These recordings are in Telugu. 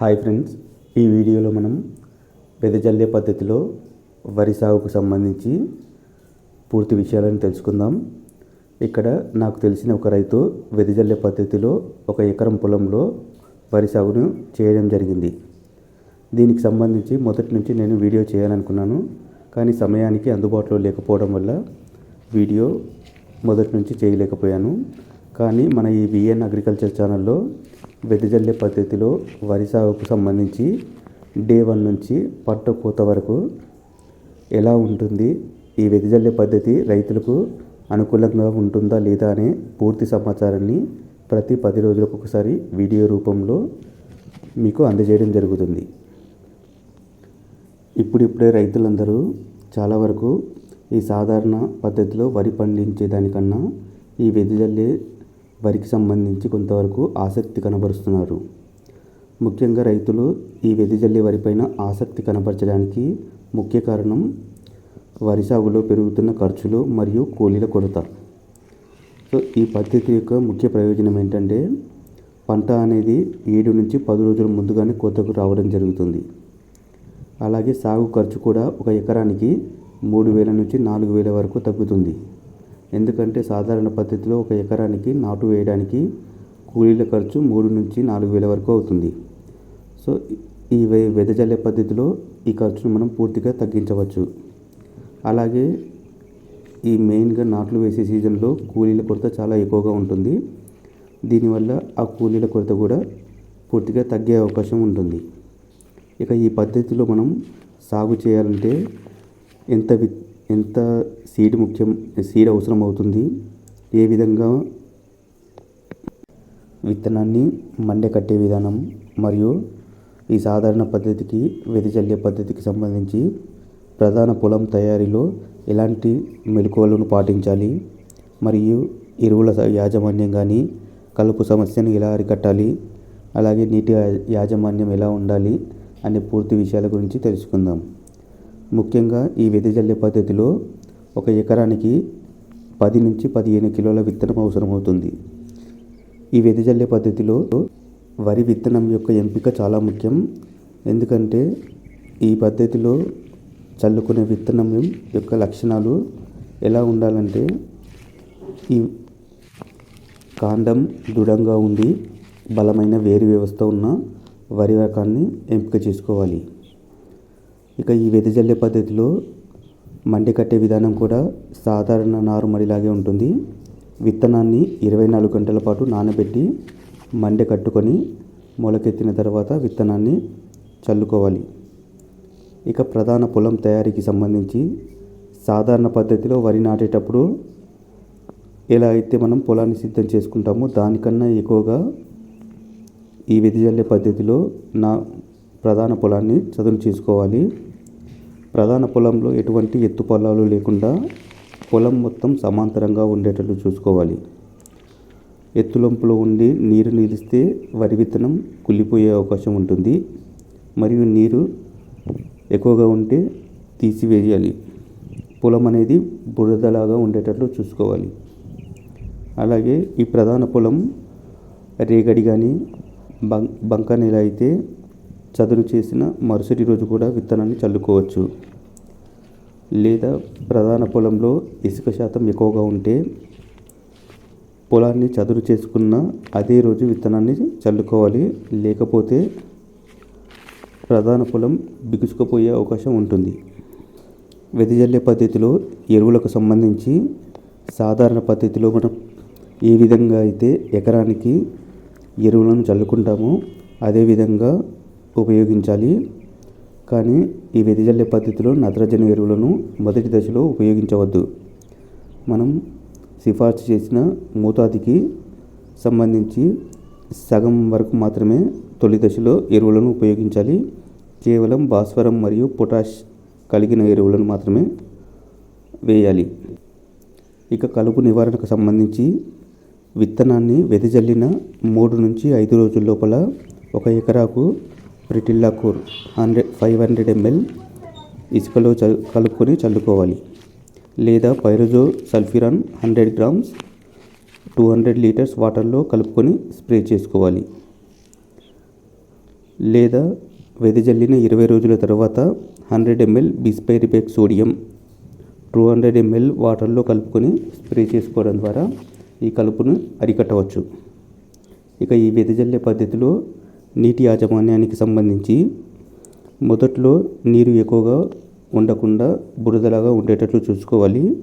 హాయ్ ఫ్రెండ్స్ ఈ వీడియోలో మనం వెదజల్లే పద్ధతిలో వరి సాగుకు సంబంధించి పూర్తి విషయాలను తెలుసుకుందాం. ఇక్కడ నాకు తెలిసిన ఒక రైతు వెదజల్లే పద్ధతిలో ఒక ఎకరం పొలంలో వరి సాగును చేయడం జరిగింది. దీనికి సంబంధించి మొదటి నుంచి నేను వీడియో చేయాలనుకున్నాను కానీ సమయానికి అందుబాటులో లేకపోవడం వల్ల వీడియో మొదటి నుంచి చేయలేకపోయాను. కానీ మన ఈ బిఎన్ అగ్రికల్చర్ ఛానల్లో వెదజల్లే పద్ధతిలో వరి సాగుకు సంబంధించి డే వన్ నుంచి పంట కోత వరకు ఎలా ఉంటుంది? ఈ వెదజల్లే పద్ధతి రైతులకు అనుకూలంగా ఉంటుందా లేదా అనే పూర్తి సమాచారాన్ని ప్రతి పది రోజులకు ఒకసారి వీడియో రూపంలో మీకు అందజేయడం జరుగుతుంది. ఇప్పుడిప్పుడే రైతులందరూ చాలా వరకు ఈ సాధారణ పద్ధతిలో వరి పండించే దానికన్నా ఈ వెదజల్లే వరికి సంబంధించి కొంతవరకు ఆసక్తి కనబరుస్తున్నారు. ముఖ్యంగా రైతులు ఈ వెదజల్లి వరిపైన ఆసక్తి కనబరచడానికి ముఖ్య కారణం వరి సాగులో పెరుగుతున్న ఖర్చులు మరియు కూలీల కొరత. సో ఈ పద్ధతి యొక్క ముఖ్య ప్రయోజనం ఏంటంటే పంట అనేది ఏడు నుంచి పది రోజుల ముందుగానే కోతకు రావడం జరుగుతుంది. అలాగే సాగు ఖర్చు కూడా ఒక ఎకరానికి మూడు వేల నుంచి నాలుగు వేల వరకు తగ్గుతుంది. ఎందుకంటే సాధారణ పద్ధతిలో ఒక ఎకరానికి నాటు వేయడానికి కూలీల ఖర్చు మూడు నుంచి నాలుగు వేల వరకు అవుతుంది. సో ఈ వె- వెదజల్లే పద్ధతిలో ఈ ఖర్చును మనం పూర్తిగా తగ్గించవచ్చు. అలాగే ఈ మెయిన్గా నాట్లు వేసే సీజన్లో కూలీల కొరత చాలా ఎక్కువగా ఉంటుంది. దీనివల్ల ఆ కూలీల కొరత కూడా పూర్తిగా తగ్గే అవకాశం ఉంటుంది. ఇక ఈ పద్ధతిలో మనం సాగు చేయాలంటే ఎంత విత్ ఎంత సీడ్ ముఖ్యం సీడ్ అవసరం అవుతుంది ఏ విధంగా? విత్తనాన్ని మండే కట్టే విధానం మరియు ఈ సాధారణ పద్ధతికి వెదజల్లే పద్ధతికి సంబంధించి ప్రధాన పొలం తయారీలో ఎలాంటి మెలకువలను పాటించాలి? మరియు ఎరువుల యాజమాన్యం కానీ కలుపు సమస్యను ఎలా అరికట్టాలి? అలాగే నీటి యాజమాన్యం ఎలా ఉండాలి? అనే పూర్తి విషయాల గురించి తెలుసుకుందాం. ముఖ్యంగా ఈ వెదజల్లే పద్ధతిలో ఒక ఎకరానికి పది నుంచి పదిహేను కిలోల విత్తనం అవసరమవుతుంది. ఈ వెదజల్లే పద్ధతిలో వరి విత్తనం యొక్క ఎంపిక చాలా ముఖ్యం. ఎందుకంటే ఈ పద్ధతిలో చల్లుకునే విత్తనం యొక్క లక్షణాలు ఎలా ఉండాలంటే ఈ కాండం దృఢంగా ఉండి బలమైన వేరు వ్యవస్థ ఉన్న వరి రకాన్ని ఎంపిక చేసుకోవాలి. ఇక ఈ వెదజల్లే పద్ధతిలో మండి కట్టే విధానం కూడా సాధారణ నారుమడిలాగే ఉంటుంది. విత్తనాన్ని ఇరవై నాలుగు గంటల పాటు నానబెట్టి మండి కట్టుకొని మొలకెత్తిన తర్వాత విత్తనాన్ని చల్లుకోవాలి. ఇక ప్రధాన పొలం తయారీకి సంబంధించి సాధారణ పద్ధతిలో వరి నాటేటప్పుడు ఎలా అయితే మనం పొలాన్ని సిద్ధం చేసుకుంటామో దానికన్నా ఎక్కువగా ఈ వెదజల్లే పద్ధతిలో నా ప్రధాన పొలాన్ని చదును చేసుకోవాలి. ప్రధాన పొలంలో ఎటువంటి ఎత్తు పొలాలు లేకుండా పొలం మొత్తం సమాంతరంగా ఉండేటట్లు చూసుకోవాలి. ఎత్తులంపులో ఉండి నీరు నిలిస్తే వరి విత్తనం కుళ్ళిపోయే అవకాశం ఉంటుంది. మరియు నీరు ఎక్కువగా ఉంటే తీసివేయాలి. పొలం అనేది బురదలాగా ఉండేటట్లు చూసుకోవాలి. అలాగే ఈ ప్రధాన పొలం రేగడి కానీ బం బంక నేల అయితే చదును చేసిన మరుసటి రోజు కూడా విత్తనాన్ని చల్లుకోవచ్చు. లేదా ప్రధాన పొలంలో ఇసుక శాతం ఎక్కువగా ఉంటే పొలాన్ని చదును చేసుకున్న అదే రోజు విత్తనాన్ని చల్లుకోవాలి. లేకపోతే ప్రధాన పొలం బిగుసుకుపోయే అవకాశం ఉంటుంది. వెదజల్లే పద్ధతిలో ఎరువులకు సంబంధించి సాధారణ పద్ధతిలో మనం ఏ విధంగా అయితే ఎకరానికి ఎరువులను చల్లుకుంటామో అదే విధంగా ఉపయోగించాలి. కానీ ఈ వెదజల్లే పద్ధతిలో నత్రజని ఎరువులను మొదటి దశలో ఉపయోగించవద్దు. మనం సిఫార్సు చేసిన మోతాదుకి సంబంధించి సగం వరకు మాత్రమే తొలి దశలో ఎరువులను ఉపయోగించాలి. కేవలం భాస్వరం మరియు పొటాష్ కలిగిన ఎరువులను మాత్రమే వేయాలి. ఇక కలుపు నివారణకు సంబంధించి విత్తనాన్ని వెదజల్లిన మూడు నుంచి ఐదు రోజుల లోపల ఒక ఎకరాకు pretilachlor hundred five hundred ml ఇసుకలో చల్ కలుపుకొని చల్లుకోవాలి. లేదా pyrazosulfuron hundred grams two hundred litres వాటర్లో కలుపుకొని స్ప్రే చేసుకోవాలి. లేదా వెదజల్లిన ఇరవై రోజుల తర్వాత hundred ml bispyribac sodium two hundred ml వాటర్లో కలుపుకొని స్ప్రే చేసుకోవడం ద్వారా ఈ కలుపును అరికట్టవచ్చు. ఇక ఈ వెదజల్లే పద్ధతిలో నీటి యాజమాన్యానికి సంబంధించి మొదట్లో నీరు ఎక్కువగా ఉండకుండా బురదలాగా ఉండేటట్లు చూసుకోవాలి.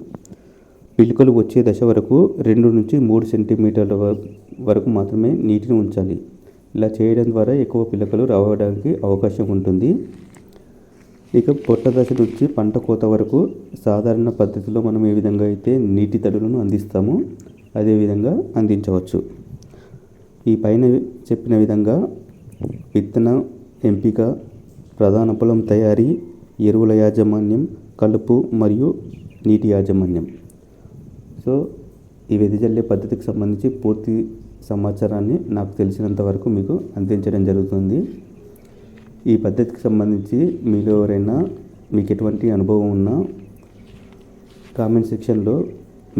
పిలుకలు వచ్చే దశ వరకు రెండు నుంచి మూడు సెంటీమీటర్ల వరకు మాత్రమే నీటిని ఉంచాలి. ఇలా చేయడం ద్వారా ఎక్కువ పిలకలు రావడానికి అవకాశం ఉంటుంది. ఇక పొట్ట దశ నుంచి పంట కోత వరకు సాధారణ పద్ధతిలో మనం ఏ విధంగా అయితే నీటి తడులను అందిస్తామో అదే విధంగా అందించవచ్చు. ఈ పైన చెప్పిన విధంగా విత్తన ఎంపిక ప్రధాన పొలం తయారీ ఎరువుల యాజమాన్యం కలుపు మరియు నీటి యాజమాన్యం. సో ఈ వెదజల్లే పద్ధతికి సంబంధించి పూర్తి సమాచారాన్ని నాకు తెలిసినంత వరకు మీకు అందించడం జరుగుతుంది. ఈ పద్ధతికి సంబంధించి మీలో ఎవరైనా మీకు ఎటువంటి అనుభవం ఉన్నా కామెంట్ సెక్షన్లో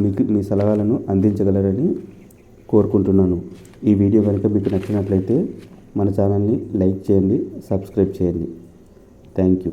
మీకు మీ సలహాలను అందించగలరని కోరుకుంటున్నాను. ఈ వీడియో కనుక మీకు నచ్చినట్లయితే మన ఛానల్ని లైక్ చేయండి సబ్స్క్రైబ్ చేయండి. தேங்க்யூ